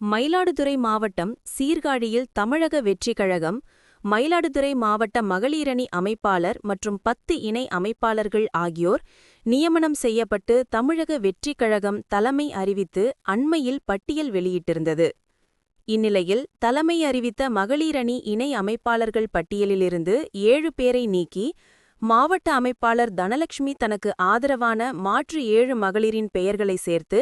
மயிலாடுதுறை மாவட்டம் சீர்காழியில் தமிழக வெற்றிக் கழகம் மயிலாடுதுறை மாவட்ட மகளிரணி அமைப்பாளர் மற்றும் பத்து இணை அமைப்பாளர்கள் ஆகியோர் நியமனம் செய்யப்பட்டு தமிழக வெற்றிக் கழகம் தலைமை அறிவித்து அண்மையில் பட்டியல் வெளியிட்டிருந்தது. இந்நிலையில் தலைமை அறிவித்த மகளிரணி இணை அமைப்பாளர்கள் பட்டியலிலிருந்து ஏழு பேரை நீக்கி மாவட்ட அமைப்பாளர் தனலட்சுமி தனக்கு ஆதரவான மாற்று ஏழு மகளிரின் பெயர்களை சேர்த்து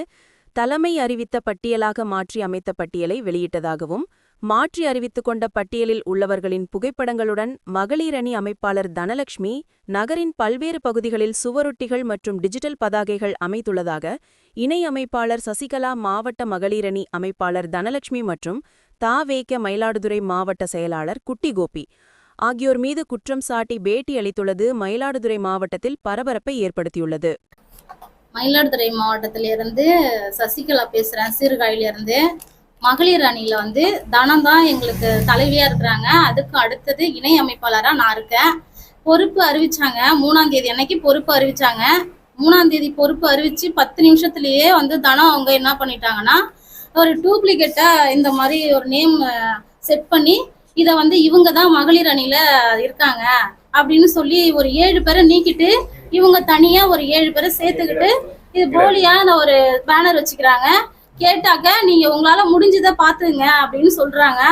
தலைமை அறிவித்த பட்டியலாக மாற்றி அமைத்த பட்டியலை வெளியிட்டதாகவும் மாற்றி அறிவித்துக் கொண்ட பட்டியலில் உள்ளவர்களின் புகைப்படங்களுடன் மகளிரணி அமைப்பாளர் தனலட்சுமி நகரின் பல்வேறு பகுதிகளில் சுவரொட்டிகள் மற்றும் டிஜிட்டல் பதாகைகள் அமைத்துள்ளதாக இணை அமைப்பாளர் சசிகலா மாவட்ட மகளிரணி அமைப்பாளர் தனலட்சுமி மற்றும் தாவேக மயிலாடுதுறை மாவட்ட செயலாளர் குட்டி கோபி ஆகியோர் மீது குற்றம் சாட்டி பேட்டி அளித்துள்ளது. மயிலாடுதுறை மாவட்டத்தில் பரபரப்பை ஏற்படுத்தியுள்ளது. மயிலாடுதுறை மாவட்டத்திலிருந்து சசிகலா பேசுறேன் சீர்காழியிலிருந்து. மகளிர் அணியில வந்து தனம் தான் எங்களுக்கு தலைவியா இருக்கிறாங்க. அதுக்கு அடுத்தது இணை அமைப்பாளரா நான் இருக்கேன். பொறுப்பு அறிவிச்சாங்க. மூணாம் தேதி அன்னைக்கு பொறுப்பு அறிவிச்சாங்க. மூணாம் தேதி பொறுப்பு அறிவிச்சு பத்து நிமிஷத்துலயே வந்து தனம் அவங்க என்ன பண்ணிட்டாங்கன்னா ஒரு டூப்ளிகேட்டா இந்த மாதிரி ஒரு நேம் செட் பண்ணி இதை வந்து இவங்க தான் மகளிர் அணியில இருக்காங்க அப்படின்னு சொல்லி ஒரு ஏழு பேரை நீக்கிட்டு இவங்க தனியா ஒரு ஏழு பேரை சேர்த்துக்கிட்டு இது போலியா ஒரு பேனர் வச்சுக்கிறாங்க. கேட்டாக்க நீங்க உங்களால முடிஞ்சதை பாத்துங்க அப்படின்னு சொல்றாங்க.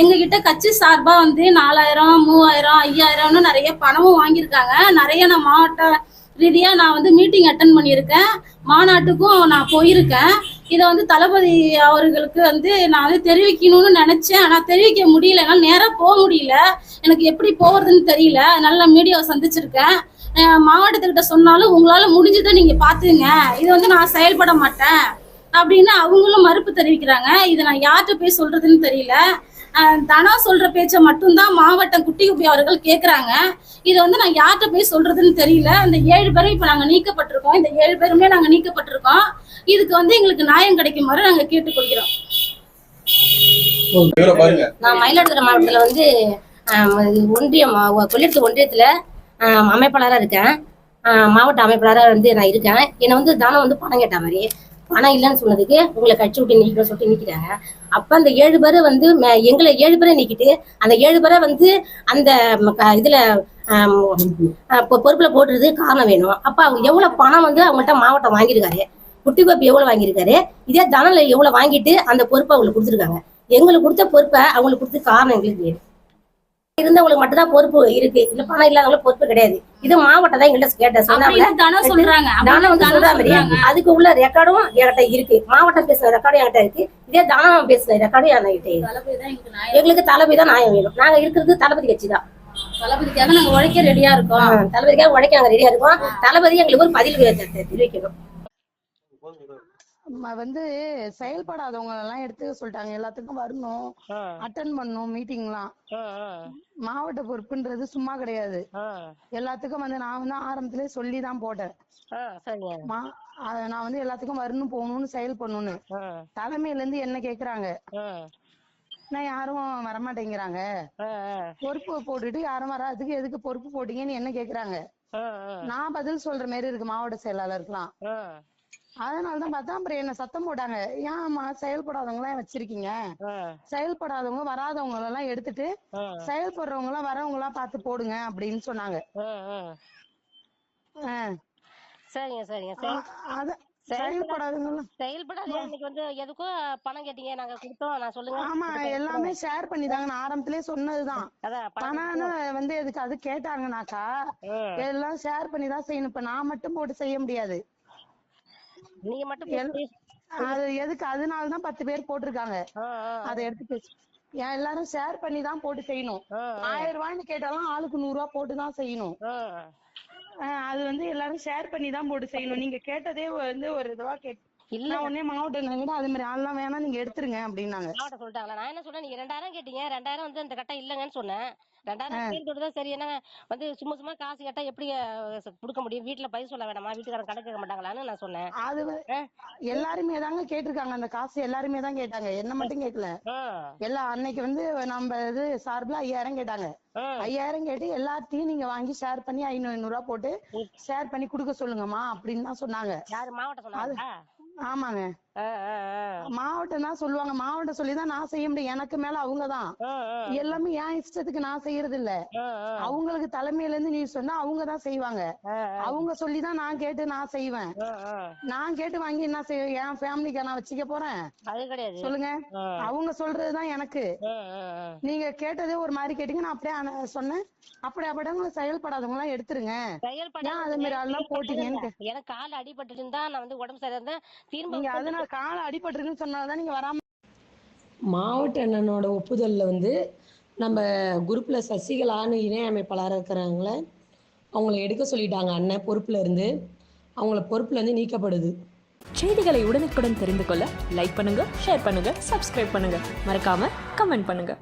எங்க கிட்ட கட்சி சார்பா வந்து நாலாயிரம் மூவாயிரம் ஐயாயிரம்னு நிறைய பணமும் வாங்கியிருக்காங்க. நிறைய நான் மாவட்ட ரீதியா நான் வந்து மீட்டிங் அட்டன் பண்ணியிருக்கேன். மாநாட்டுக்கும் நான் போயிருக்கேன். இதை வந்து தளபதி அவர்களுக்கு வந்து நான் வந்து தெரிவிக்கணும்னு நினைச்சேன். ஆனா தெரிவிக்க முடியல. என்னால நேரா போக முடியல. எனக்கு எப்படி போறதுன்னு தெரியல. அதனால நான் மீடியாவை சந்திச்சிருக்கேன். மாவட்டத்துக்கிட்ட சொன்னாலும் உங்களால முடிஞ்சதை நீங்க பாத்துங்க இது வந்து நான் செயல்பட மாட்டேன். அப்படின்னு அவங்களும் மறுப்பு தெரிவிக்கிறாங்க. இதை நான் யார்கிட்ட போய் சொல்றதுன்னு தெரியல. தனா சொல்ற பேச்சை மட்டும்தான் மாவட்டம் குட்டி குப்பி அவர்கள் கேக்குறாங்க. இதை வந்து நான் யார்கிட்ட போய் சொல்றதுன்னு தெரியல. அந்த ஏழு பேரும் இப்ப நாங்க நீக்கப்பட்டிருக்கோம். இந்த ஏழு பேருமே நாங்க நீக்கப்பட்டிருக்கோம். இதுக்கு வந்து எங்களுக்கு நியாயம் கிடைக்குமாறு நாங்க கேட்டுக்கொள்கிறோம். நான் மயிலாடுதுறை மாவட்டத்தில் வந்து ஒன்றியம் கொள்ளிடத்து ஒன்றியத்தில் அமைப்பாளராக இருக்கேன். மாவட்ட அமைப்பாளராக வந்து நான் இருக்கேன். என்னை வந்து தானம் வந்து பணம் கேட்ட மாதிரி. பணம் இல்லைன்னு சொன்னதுக்கு உங்களை கட்சி விட்டு நீக்கணும்னு சொல்லிட்டு நிற்கிறாங்க அப்போ அந்த ஏழு பேரை வந்து மே- எங்களை ஏழு பேரை நீக்கிட்டு அந்த ஏழு பேரை வந்து அந்த இதில் பொறுப்பில் இதுல போட்டுறது காரணம் வேணும். அப்போ அவங்க எவ்வளோ பணம் வந்து அவங்கள்ட்ட மாவட்டம் வாங்கியிருக்காரு? குட்டி கோப்பி எவ்வளோ வாங்கியிருக்காரு? இதே தனல எவ்வளோ வாங்கிட்டு அந்த பொறுப்பை அவங்களுக்கு கொடுத்துருக்காங்க. எங்களுக்கு கொடுத்த பொறுப்பை அவங்களுக்கு கொடுத்த காரணம் எங்களுக்கு வேணும். இருந்தவங்களுக்கு மட்டும் தான் பொறுப்பு இருக்கு. இல்ல பணம் இல்லாதவங்களுக்கு பொறுப்பு கிடையாது. இது மாவட்டம் தான் எங்கள்கிட்ட கேட்ட சொன்னாங்க அதுக்கு உள்ள ரெக்கார்டும் என்கிட்ட இருக்கு. மாவட்டம் பேசுன ரெக்கார்டும் என்கிட்ட இருக்கு. இதே தானம் பேசுன ரெக்கார்டும் என்கிட்ட இருக்கு. எங்களுக்கு நியாயம். எங்களுக்கு தளபதி தான் நியாயம் வேணும். நாங்க இருக்கிறது தளபதி கட்சி தான். தளபதிக்காக நாங்க உழைக்க ரெடியா இருக்கோம். தளபதிக்காக உழைக்க நாங்க ரெடியா இருக்கோம். தளபதி எங்களுக்கு ஒரு பதில் தெரிவிக்கணும். வந்து செயல்படாதவங்க எல்லாம் எடுத்து சொல்லிட்டாங்க. எல்லாத்துக்கும் வரணும் அட்டன் பண்ணணும் மீட்டிங்லாம் மாவட்ட பொறுப்புன்றது சும்மா கிடையாது. எல்லாத்துக்கும் வந்து நான் வந்து ஆரம்பத்திலே சொல்லி தான் போட்டேன் நான் வந்து எல்லாத்துக்கும் வரணும் போகணும்னு செயல் பண்ணணும்னு. தலைமையில இருந்து என்ன கேக்குறாங்க? நான் யாரும் வரமாட்டேங்கிறாங்க. பொறுப்பு போட்டுட்டு யாரும் வராதுக்கு எதுக்கு பொறுப்பு போட்டீங்கன்னு என்ன கேக்குறாங்க? நான் பதில் சொல்ற மாதிரி இருக்கு மாவட்ட செயலாளருக்குலாம். அதனாலதான் பார்த்தா அப்புறம் என்ன சத்தம் போட்டாங்க. ஏன்மா செயல்படாதவங்க எல்லாம் வச்சிருக்கீங்க செயல்படாதவங்க வராதவங்க எல்லாம் எடுத்துட்டு செயல்படுறவங்க எல்லாம் வரவங்க எல்லாம் பார்த்து போடுங்க அப்படின்னு சொன்னாங்க. சரிங்க சரிங்க. சரி அத செயல்படாதவங்க செயல்படாது இன்னைக்கு வந்து எதுக்கும் பணம் கேட்டீங்க நாங்க கொடுத்தோம் நான் சொல்லுங்க. ஆமா எல்லாமே ஷேர் பண்ணிதாங்க. நான் ஆரம்பத்திலே சொன்னதுதான். பணம்னு வந்து எதுக்கு அது கேட்டாங்கனாக்கா எல்லாம் ஷேர் பண்ணி தான் செய்யணும். இப்ப நான் மட்டும் போட்டு செய்ய முடியாது. நீங்க மட்டும் அது எதுக்கு? அதனால தான் பத்து பேர் போட்டிருக்காங்க. அதை எடுத்து எல்லாரும் ஷேர் பண்ணி தான் போட்டு செய்யணும். ஆயிரம் ரூபாய்னு கேட்டாலும் ஆளுக்கு நூறு ரூபாய் போட்டு தான் செய்யணும். அது வந்து எல்லாரும் ஷேர் பண்ணி தான் போட்டு செய்யணும். நீங்க கேட்டதே வந்து ஒரு இதுவா கேட் இல்ல. உடனே மாவட்டம் கூட அது மாதிரி ஆள்லாம் வேணா நீங்க எடுத்துருங்க அப்படின்னாங்க. மாவட்டம் சொல்லிட்டாங்களா நான் என்ன சொன்னேன் நீங்க ரெண்டாயிரம் கேட்டீங்க ரெண்டாயிரம் வந்து இந்த கட்டம் இல்லைங்கன்னு சொன்னேன். ரெண்டாயிரம் சேர்ந்து தான் சரி என்ன வந்து சும்மா சும்மா காசு கேட்டா எப்படி கொடுக்க முடியும்? வீட்டுல பதில் சொல்ல வேணாமா வீட்டுக்காரன் கணக்கு கேட்க மாட்டாங்களான்னு நான் சொன்னேன். அது. எல்லாருமே தாங்க கேட்டிருக்காங்க அந்த காசு எல்லாருமே தான் கேட்டாங்க. என்ன மட்டும் கேட்கல எல்லா அன்னைக்கு வந்து நம்ம இது சார்பில் ஐயாயிரம் கேட்டாங்க. ஐயாயிரம் கேட்டு எல்லாத்தையும் நீங்க வாங்கி ஷேர் பண்ணி ஐநூறு ஐநூறு ரூபாய் போட்டு ஷேர் பண்ணி கொடுக்க சொல்லுங்கம்மா அப்படின்னு தான் சொன்னாங்க. யாரு மாவட்டம் ஆமாங்க. மாவட்டம் தான் சொல்லுவாங்க. மாவட்டம் சொல்லி தான் நான் செய்ய முடியும். எனக்கு மேல அவங்க தான் ஆ, ஆ, எல்லாமே என் இஷ்டத்துக்கு நான் செய்யறது இல்ல. அவங்களுக்கு தலைமையில இருந்து நீ சொன்னா அவங்க தான் செய்வாங்க அவங்க சொல்லி தான் நான் கேட்டு நான் செய்வேன். நான் கேட்டு வாங்கி என்ன செய்வேன் என் ஃபேமிலிக்கு நான் வச்சுக்க போறேன்? சொல்லுங்க. அவங்க சொல்றதுதான் எனக்கு. நீங்க கேட்டதே ஒரு மாதிரி கேட்டீங்க. நான் அப்படியே சொன்னேன். அப்படி அப்படியே செயல்படாதவங்க எல்லாம் எடுத்துருங்க. செயல்படாத அதே மாதிரி ஆள்லாம் போட்டீங்கன்னு எனக்கு கால் அடிபட்டு இருந்தா நான் வந்து உடம்பு சரியா இருந்தா திரும்ப நீங்க அதனால கால அடிபட்டிருக்குன்னு சொன்னாதான் நீங்க வராம மாவட்ட அண்ணனோட ஒப்புதலில் வந்து நம்ம குரூப்பில் சசிகலான்னு இணை அமைப்பாளராக இருக்கிறாங்கள அவங்கள எடுக்க சொல்லிட்டாங்க அண்ணன் பொறுப்புல இருந்து. அவங்கள பொறுப்புல இருந்து நீக்கப்படுது. செய்திகளை உடனுக்குடன் தெரிந்து கொள்ள லைக் பண்ணுங்க ஷேர் பண்ணுங்க சப்ஸ்கிரைப் பண்ணுங்க. மறக்காம கமெண்ட் பண்ணுங்க.